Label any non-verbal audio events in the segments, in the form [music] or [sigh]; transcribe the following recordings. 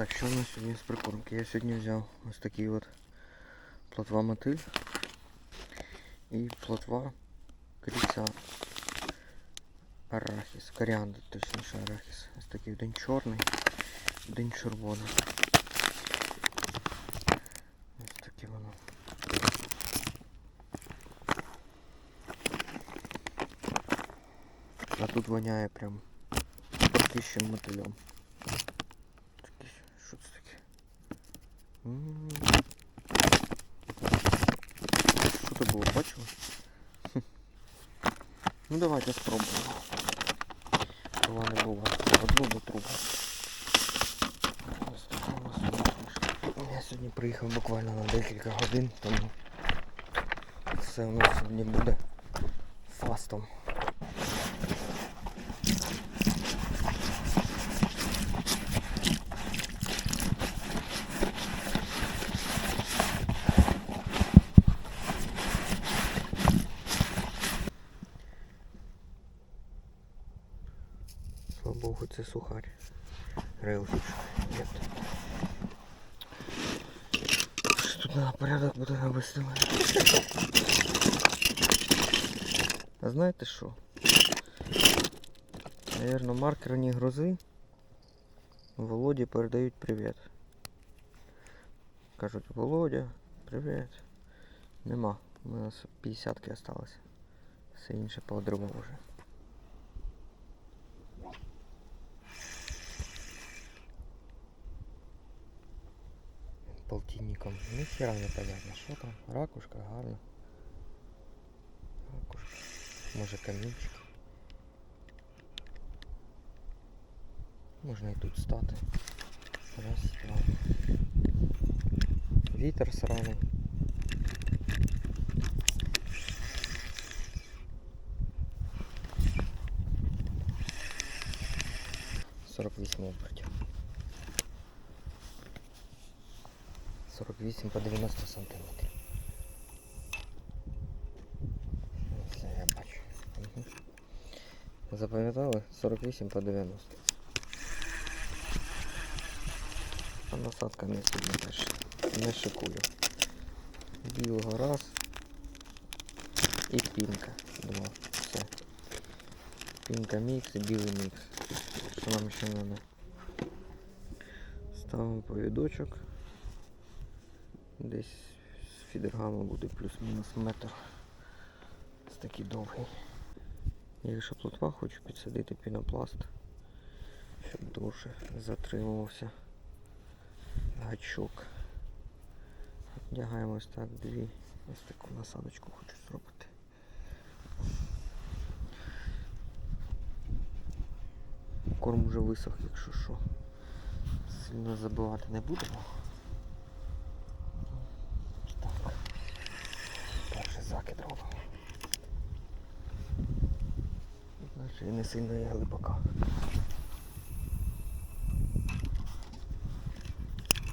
Так, що у нас сьогодні з прикормки? Я сьогодні взяв ось такий от плотва мотиль і плотва криця арахіс, коріандр, точніше арахіс. Ось такий один чорний, один червоний. Ось таке воно. А тут воняє прям практичним мотилем. Таке, що це таке? М. Що це було, бачили? Хм. Ну давайте спробуємо. Чого не було. Одну до трубу. Ось така у нас вийшла. Я сьогодні приїхав буквально на декілька годин, тому все у нас сьогодні буде фастом. Слава Богу, це сухарь. Рейлфіш. Нет. Що тут на порядок буде навести мене. Знаєте що? Наверно, маркерні грози Володі передають привіт. Кажуть, Володя, привіт. Нема. У нас 50 осталось. Все інше поодримав вже. полтинником. Ни хера не понятно, что там. Ракушка, гарно. Ракушка. Може камінчик. Можна і тут стати. Раз, два. Вітер сраний. Сорок вісім обертів. 48 по 90 сантиметрів. Запам'ятали? 48 по 90. А насадка не сильно теж. Не шикую. Білого раз. І пінка. Два. Все. Пінка мікс білий мікс. Що нам ще треба? Ставимо повідочок. Десь з фідергами буде плюс-мінус метр. Ось такий довгий. Якщо плотва, хочу підсадити пінопласт, щоб довше затримувався гачок. Вдягаємо ось так дві. Ось таку насадочку хочу зробити. Корм вже висох, якщо що. Сильно забивати не будемо. Так. Перший закид робимо. І не сильно є глибока.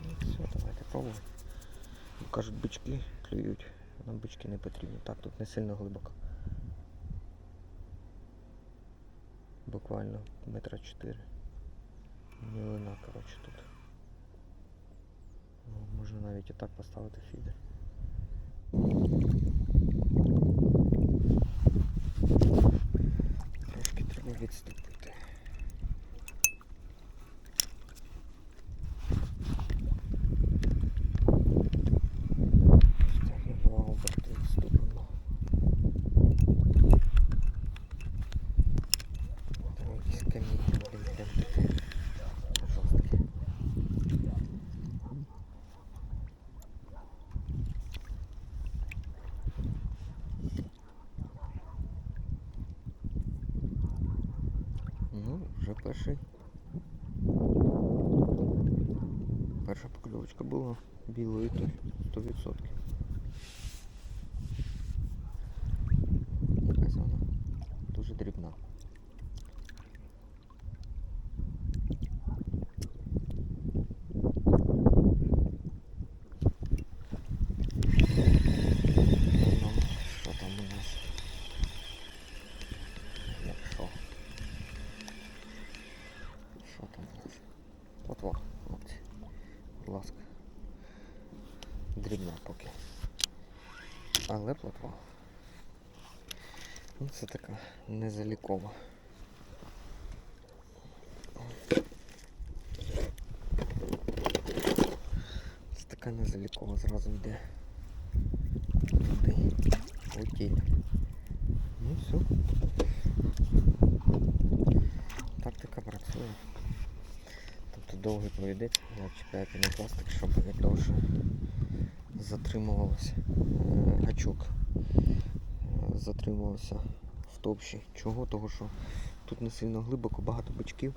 Ну, Все, давайте пробуємо. Кажуть, бички клюють. Нам бички не потрібні. Так, тут не сильно глибоко. Буквально метра чотири. Мілина, коротше, тут. Ну, Можна навіть і так поставити фідер. Трошки треба fixed. Перший. Перша покльовочка була білої то 100%. Якась вона дуже дрібна. Ну, що там у нас? Якщо. Що там у нас? Плотва, хлопці. будь ласка. Дрібна поки. Але плотва. Ну, це така незалікова. Це така незалікова зразу йде. Туди. У. Ну все. Тактика працює. Тобто довгий пройдеться, я чекаю пінопластик, щоб як довше затримувалося е, гачок. е, Затримувався в топші. Чого? Того що тут не сильно глибоко, багато бичків.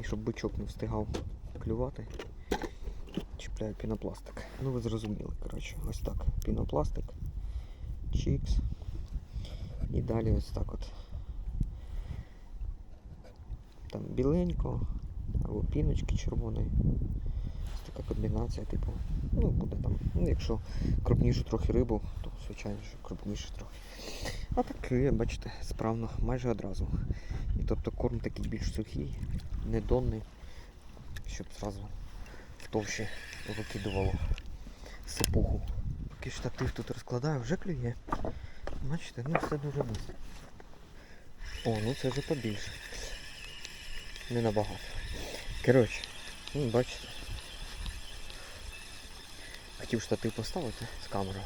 І щоб бичок не встигав клювати, чіпляю пінопластик. Ну ви зрозуміли, коротше, ось так. Пінопластик, чікс. І далі ось так от. Там біленько, або піночки червоної. Ось така комбінація, типу, ну буде там. Ну, якщо крупнішу трохи рибу, то звичайно, що крупніше трохи. А так клює, бачите, справно, майже одразу. І тобто корм такий більш сухий, недонний, щоб зразу в товщі викидувало сипуху. Поки штатив тут розкладаю, вже клює. Бачите, ну все дуже швидко. О, ну це вже побільше. Не набагато. Коротше, ну бачите. Хотів штатив поставити з камерою.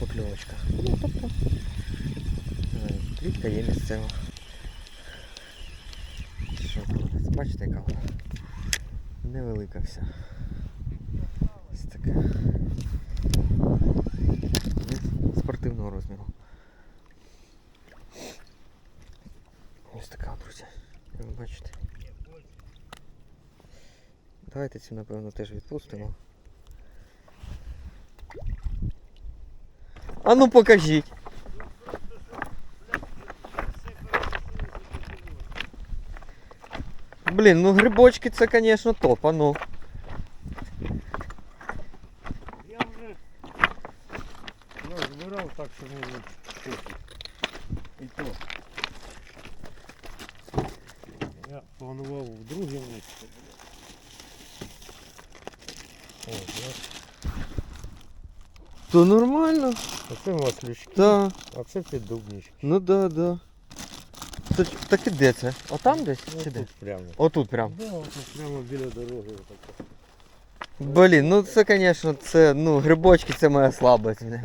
Покльовочка. Ну, тобто. Клітка є місцева. Що? Бачите, яка вона? Невелика вся. Ось така. Спортивного розміру. Ось така, друзі. Як ви бачите. Давайте цю, напевно, теж відпустимо. А ну покажіть. Блін, ну грибочки це, звісно, топ, а ну. Я вже ну, збирав так, що не чути. І то. Я планував в друге місце. То нормально. Оце у вас лючки, Да. а це піддубнички. Ну да, да. То, так і де це? Отам десь? Чи де? Тут прямо. Отут прям. Да, тут прямо біля дороги. Отако. Блін, ну це, звісно, це, ну, грибочки це моя слабость. Я вже,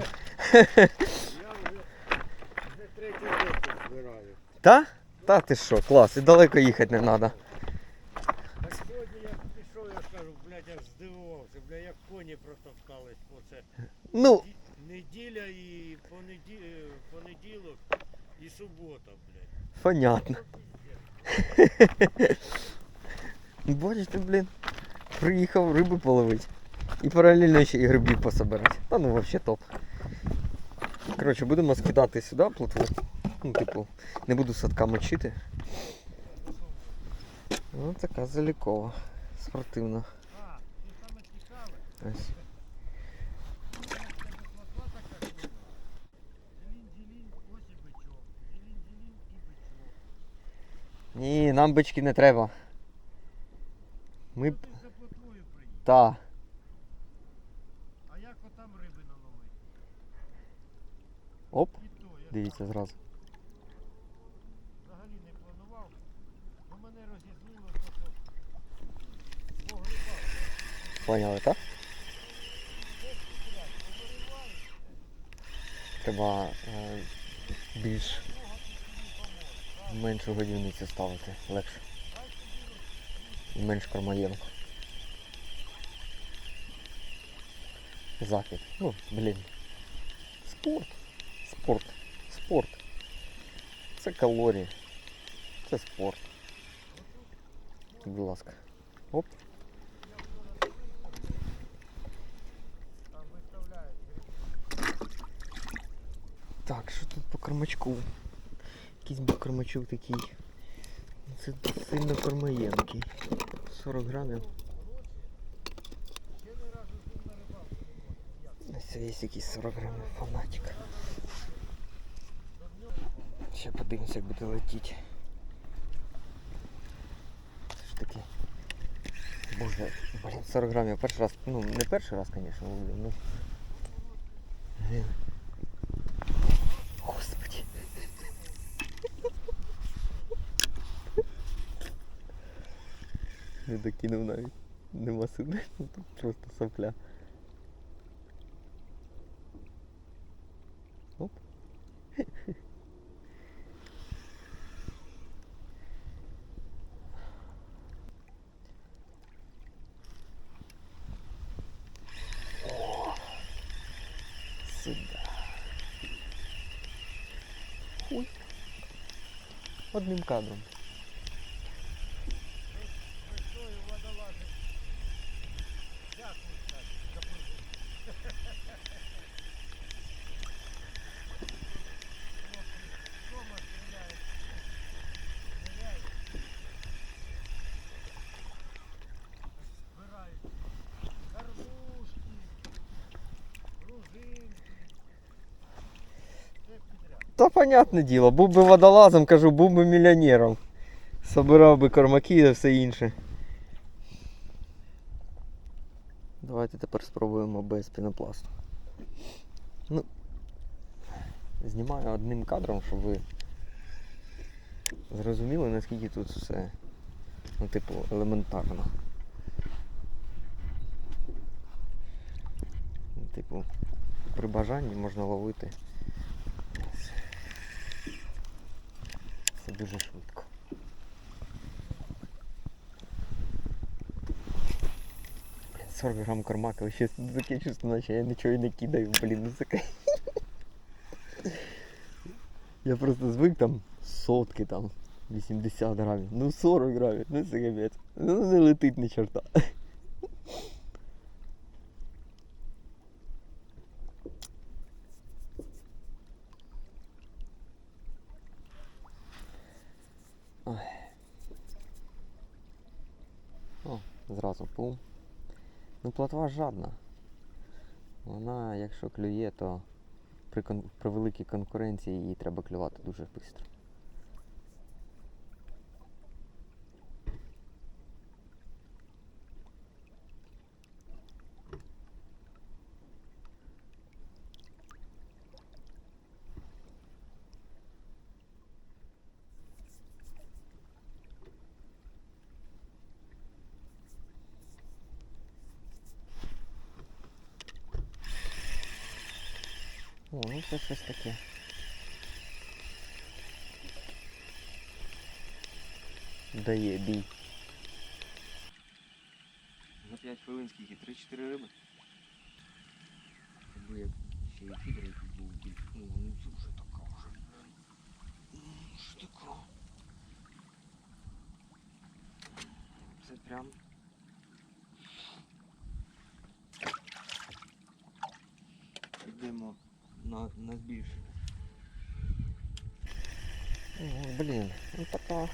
вже третій рік збираю. Та? Та ти що, клас, і далеко їхати не треба. Так сьогодні я пішов, я кажу, блядь, я ж здивувався, бля, як коні протоптались по це. Ну, Неділя і е, понеділок і субота, блядь. понятно. Бачите, блін, приїхав риби половити. І паралельно ще і грибів пособирати. Та ну взагалі топ. Коротше, будемо скидати сюди плотву. Ну, типу, не буду садка мочити. Ну, така залікова. Спортивна. А, і саме цікаве, Ось. платва така штука. Ділін-ділін, ось і бичок. Ділін-ділін і бичок. Ні, нам бички не треба. Ми б. Ти за плотвою приїхав. Та. А як отам риби наловити? Оп, І то, я дивіться зразу. взагалі не планував. Бо мене розізлило, то, що погрібав. Поняли, так? Треба е, більш меншу годівницю ставити, легше. І менш кормоємко. Захід. Ну, блін. Спорт. Спорт. Спорт. Це калорії. Це спорт. Будь ласка. Оп. Так, що тут по кормачку? Якийсь був кормачок такий. Це сильно кормоємкий. 40 грамів. Ось є якийсь 40 грамів фанатик. Ще подивимося, як буде летіти. Це ж таки Боже, блін, 40 грамів перший раз, ну не перший раз, звісно, ловлю, ну. Блін. Господи. Не докинув навіть. Нема сили. [laughs] Ну, Тут просто сопля. Оп. Одним кадром. Та понятне діло, був би водолазом, кажу, був би мільйонером. Собирав би кормаки і все інше. Давайте тепер спробуємо без пінопласту. Ну, знімаю одним кадром, щоб ви зрозуміли, наскільки тут все, ну, типу, елементарно. Типу, при бажанні можна ловити. Це дуже швидко. Блін, 40 грам кормака, але ще таке чувство, наче я нічого і не кидаю, блін, ну. Я просто звик там сотки там, 80 грамів, ну 40 грамів, ну це капець. Ну не летить ні чорта. О, зразу пум. Ну, плотва жадна. Вона, якщо клює, то при, кон... при великій конкуренції її треба клювати дуже швидко. О, ну це щось таке. Дає бій. За 5 хвилин скільки? 3-4 риби? Якби як ще і фідер якийсь був більш. Ну, ну це вже така вже. Ну, Що таке? Це прям. На, на збільшення. Блін, ну така.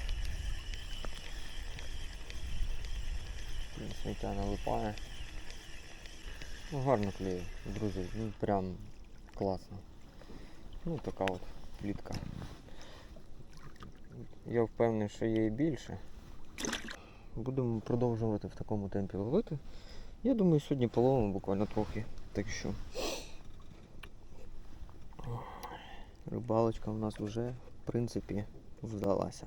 Сміття налипає. Ну гарно клею, друзі, ну прям класно. Ну така от плітка. Я впевнений, що є і більше. Будемо продовжувати в такому темпі ловити. Я думаю, сьогодні половимо буквально трохи. Так що рибалочка у нас вже в принципі вдалася.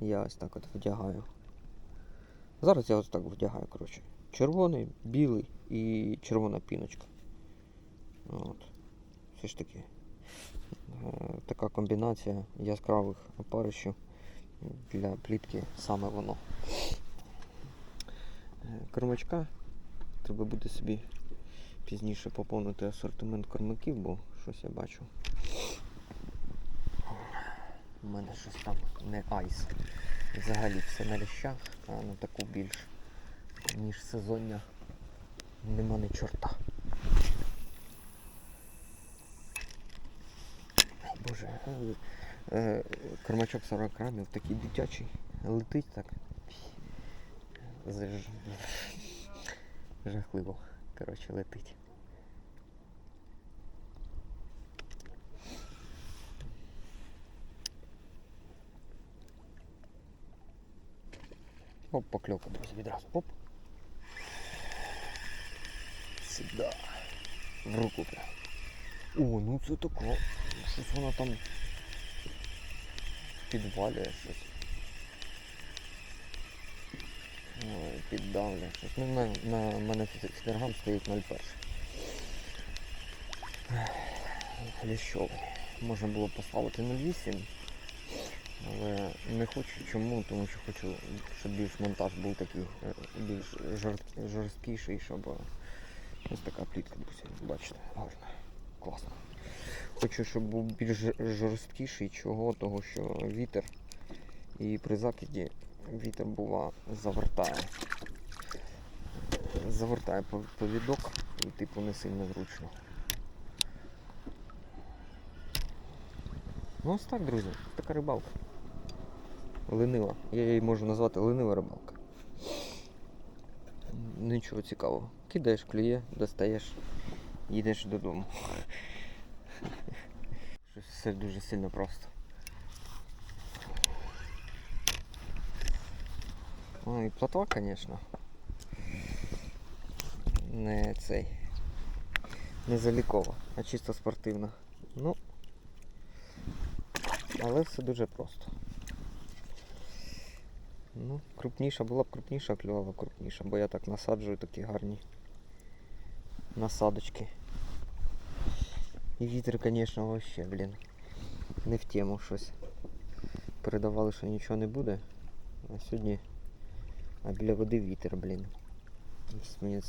Я ось так от вдягаю. Зараз я ось так вдягаю, коротше. Червоний, білий і червона піночка. От. Все ж таки. е, Така комбінація яскравих опарищів для плітки саме воно. Е, Кормачка треба буде собі пізніше поповнити асортимент кормаків, бо щось я бачу. У мене щось там не айс. Взагалі все на ліщах, а на таку більш ніж сезоння нема ні чорта. Боже, е, кормачок 40 грамів, такий дитячий, летить так. Жахливо. Коротше, летить. Оп, покльовка, друзі, відразу. Оп. Сюда. В руку прям. О, ну це тако. Щось воно там підвалює щось. Ой, піддавлює щось. Ну, на, на мене фідергам стоїть 0,1. Ліщовий. Можна було поставити 0,8. Але не хочу чому, тому що хочу, щоб більш монтаж був такий е, більш жорст- жорсткіший, щоб е, ось така плітка, друзі, бачите, гарна, класно. Хочу, щоб був більш жорсткіший, чого, того що вітер і при закиді вітер бува завертає. Завертає повідок і типу не сильно зручно. Ну ось так, друзі, така рибалка. Ленива. Я її можу назвати ленива рибалка. Нічого цікавого. Кидаєш, клює, достаєш, їдеш додому. Все дуже сильно просто. Ну і плотва, звісно. Не цей. Не залікова, а чисто спортивна. Ну. Але все дуже просто. Ну, крупніша була б крупніша, клювала крупніша, бо я так насаджую такі гарні насадочки. І вітер, звісно, вообще, блін. Не в тему щось. Передавали, що нічого не буде. А сьогодні а для води вітер, блін. Мені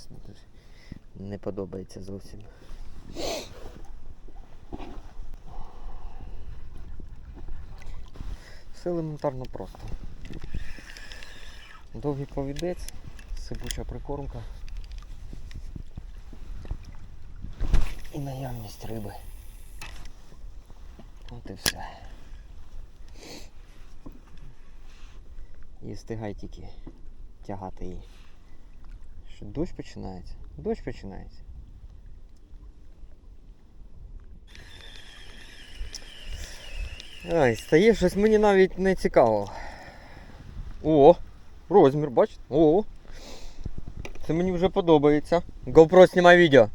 не подобається зовсім. Все елементарно просто. Довгий повідець, сипуча прикормка і наявність риби. От і все. І встигай тільки тягати її. Що дощ починається? Дощ починається. Ай, стає щось мені навіть не цікаво. О, розмір, бачите? О. Це мені вже подобається. GoPro знімай відео.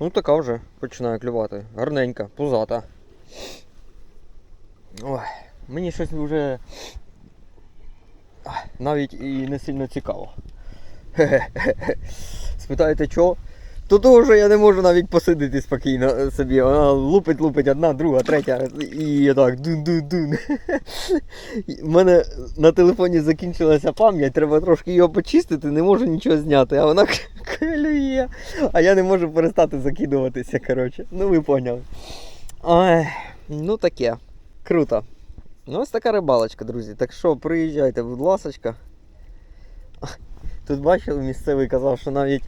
Ну така вже починає клювати. Гарненька, пузата. Ой, мені щось вже навіть і не сильно цікаво. [laughs] Хе-хе-хе. Спитаєте чого? То того, що я не можу навіть посидіти спокійно собі. Вона лупить, лупить одна, друга, третя. І так дун-дун-дун. У мене на телефоні закінчилася пам'ять, треба трошки його почистити, не можу нічого зняти, а вона [laughs] клює. А я не можу перестати закидуватися, коротше. Ну ви поняли. Ой, ну таке. Круто. Ну ось така рибалочка, друзі. Так що приїжджайте, будь ласочка. Тут бачили, місцевий казав, що навіть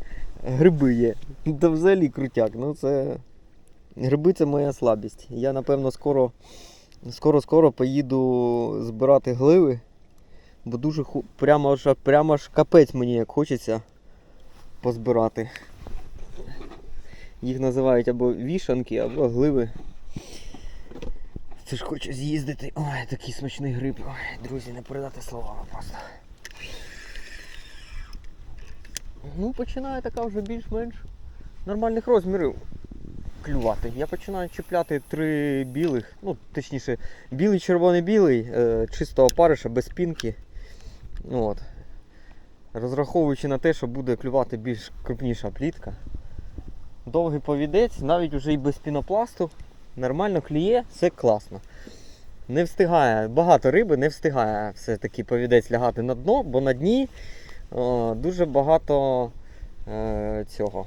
гриби є. Та взагалі крутяк. Ну це. Гриби це моя слабість. Я напевно скоро скоро-скоро поїду збирати гливи, бо дуже ху... прямо ж, прямо ж капець мені як хочеться позбирати. Їх називають або вішанки, або гливи. Це ж хочу з'їздити. Ой, такий смачний гриб. Ой, друзі, не передати словами просто. Ну, починає така вже більш-менш нормальних розмірів клювати. Я починаю чіпляти три білих, ну точніше, білий, червоний, білий, е, чистого париша без пінки. От. Розраховуючи на те, що буде клювати більш крупніша плітка. Довгий повідець, навіть вже і без пінопласту. Нормально клює, все класно. Не встигає, багато риби не встигає все-таки повідець лягати на дно, бо на дні о, дуже багато е, цього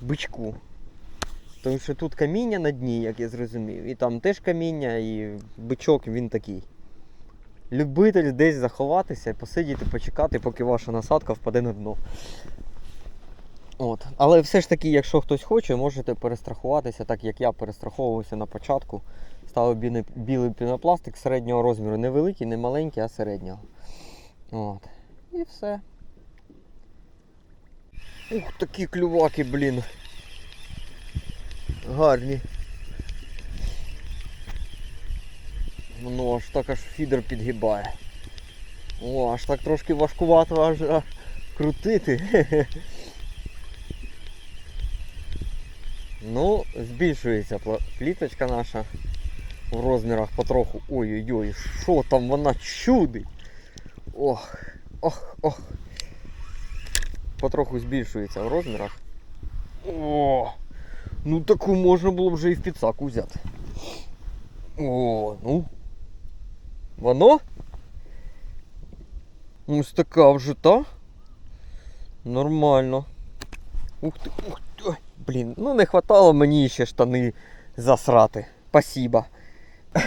бичку. Тому що тут каміння на дні, як я зрозумів, і там теж каміння, і бичок він такий. Любитель десь заховатися, посидіти, почекати, поки ваша насадка впаде на дно. От. Але все ж таки, якщо хтось хоче, можете перестрахуватися, так як я перестраховувався на початку. Ставив білий, білий пінопластик середнього розміру. Не великий, не маленький, а середнього. От. І все. Ух, такі клюваки, блін. Гарні. Воно аж так аж фідер підгибає. О, аж так трошки важкувато аж а, крутити. [laughs] Ну, збільшується пліточка наша в розмірах потроху. Ой-ой-ой, що там вона чудить. Ох, ох, ох. Потроху збільшується в розмірах. О, ну таку можна було б вже і в підсаку взяти. О, ну. Воно? Ось така вже та. Нормально. Ух ти, ух ти. Ой, Блін, ну не хватало мені ще штани засрати. Спасибо. [laughs]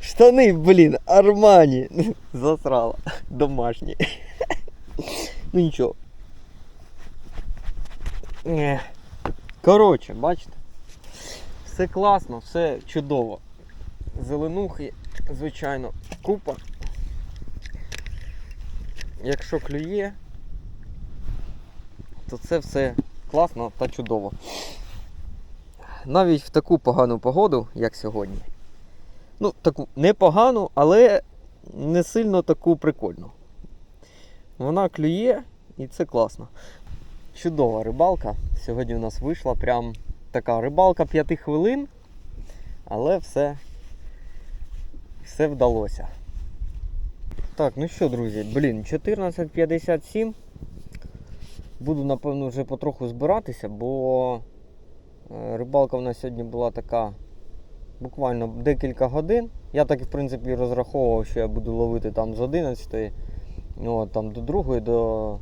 Штани, блін, Армані. [laughs] Засрала. Домашні. [laughs] Ну нічого. Коротше, бачите? Все класно, все чудово. Зеленухи, звичайно, купа. Якщо клює, то це все класно та чудово. Навіть в таку погану погоду, як сьогодні. Ну, таку непогану, але не сильно таку прикольну. Вона клює і це класно. Чудова рибалка. Сьогодні у нас вийшла прям така рибалка 5 хвилин, але все, все вдалося. Так, ну що, друзі, блін, 14.57. Буду, напевно, вже потроху збиратися, бо е, рибалка в нас сьогодні була така буквально декілька годин. Я так, в принципі, розраховував, що я буду ловити там з 11, от, там до 2, до.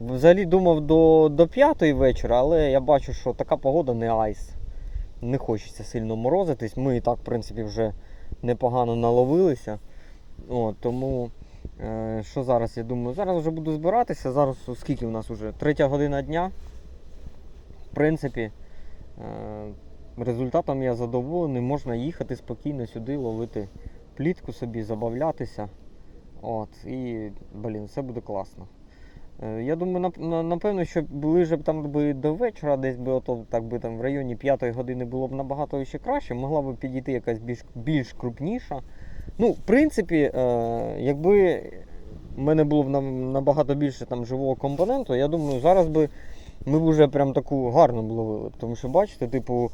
Взагалі думав до, до 5 вечора, але я бачу, що така погода не айс. Не хочеться сильно морозитись. Ми і так, в принципі, вже непогано наловилися. От, тому е, що зараз, я думаю, зараз вже буду збиратися. Зараз скільки в нас вже? Третя година дня. В принципі, е, результатом я задоволений. Можна їхати спокійно сюди, ловити плітку собі, забавлятися. От, і, блін, все буде класно. Е, Я думаю, напевно, що ближе б там би до вечора, десь би ото так би там в районі 5 години було б набагато ще краще, могла б підійти якась більш, більш крупніша. Ну, в принципі, е, якби в мене було б набагато більше там живого компоненту, я думаю, зараз би ми б вже прям таку гарну ловили. Тому що, бачите, типу,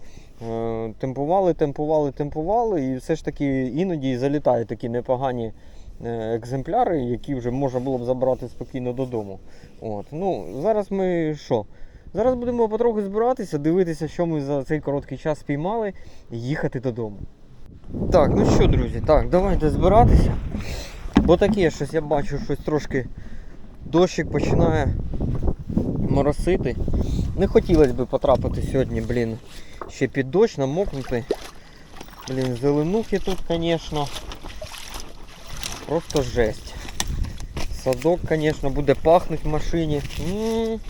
е, темпували, темпували, темпували, і все ж таки іноді залітають такі непогані екземпляри, які вже можна було б забрати спокійно додому. От. Ну, зараз ми що? Зараз будемо потроху збиратися, дивитися, що ми за цей короткий час спіймали, і їхати додому. Так, ну що, друзі, так, давайте збиратися. Бо таке щось я бачу, щось трошки дощик починає моросити. Не хотілося б потрапити сьогодні, блін, ще під дощ, намокнути. Блін, зеленухи тут, звісно. Просто жесть. Садок, звісно, буде пахнути в машині. М,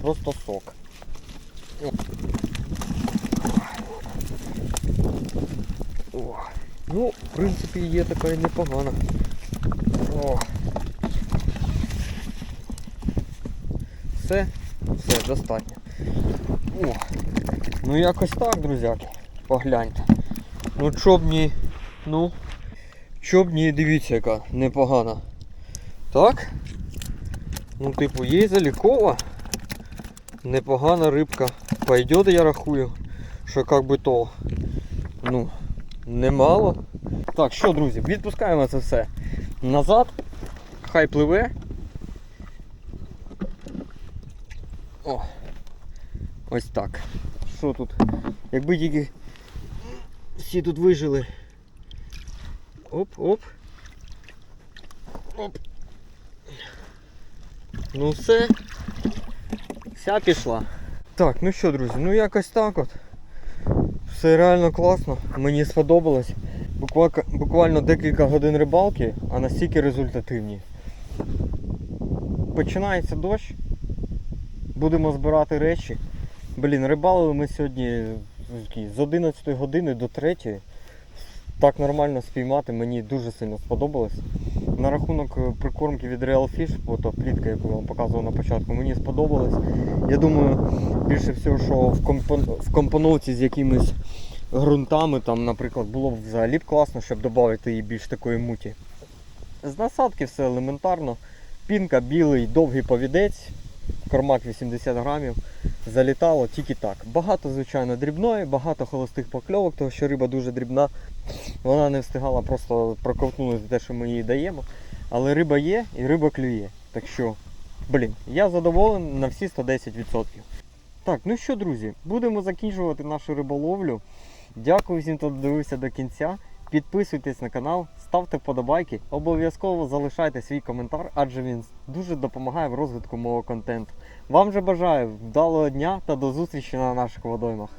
Просто сок. О. Ну, в принципі, є така непогана. О. Все, все, достатньо. О. Ну якось так, друзяки. Погляньте. Ну чобні, ну, чобні, дивіться, яка непогана. Так? Ну, типу, є залікова. Непогана рибка. Пойдет, я рахую, що як би то. Ну, немало. Так, що, друзі, відпускаємо це все назад. Хай пливе. О! Ось так. Що тут? Якби тільки всі тут вижили. Оп, оп. Оп. Ну все. Вся пішла. Так, ну що, друзі, ну якось так от. Все реально класно, мені сподобалось. Буквально, буквально декілька годин рибалки, а настільки результативні. Починається дощ. Будемо збирати речі. Блін, рибалили ми сьогодні з 11 години до 3. Так нормально спіймати, мені дуже сильно сподобалось. На рахунок е, прикормки від Real Fish, ото плітка, яку я вам показував на початку, мені сподобалось. Я думаю, більше всього, що в, компон... в компоновці з якимись ґрунтами, там, наприклад, було б взагалі б класно, щоб додати їй більш такої муті. З насадки все елементарно. Пінка, білий, довгий повідець, кормак 80 грамів. Залітало тільки так. Багато, звичайно, дрібної, багато холостих покльовок, тому що риба дуже дрібна. Вона не встигала просто проковтнути те, що ми їй даємо. Але риба є і риба клює. Так що, блін, я задоволений на всі 110%. Так, ну що, друзі, будемо закінчувати нашу риболовлю. Дякую всім, хто дивився до кінця. Підписуйтесь на канал, ставте вподобайки, обов'язково залишайте свій коментар, адже він дуже допомагає в розвитку мого контенту. Вам же бажаю вдалого дня та до зустрічі на наших водоймах.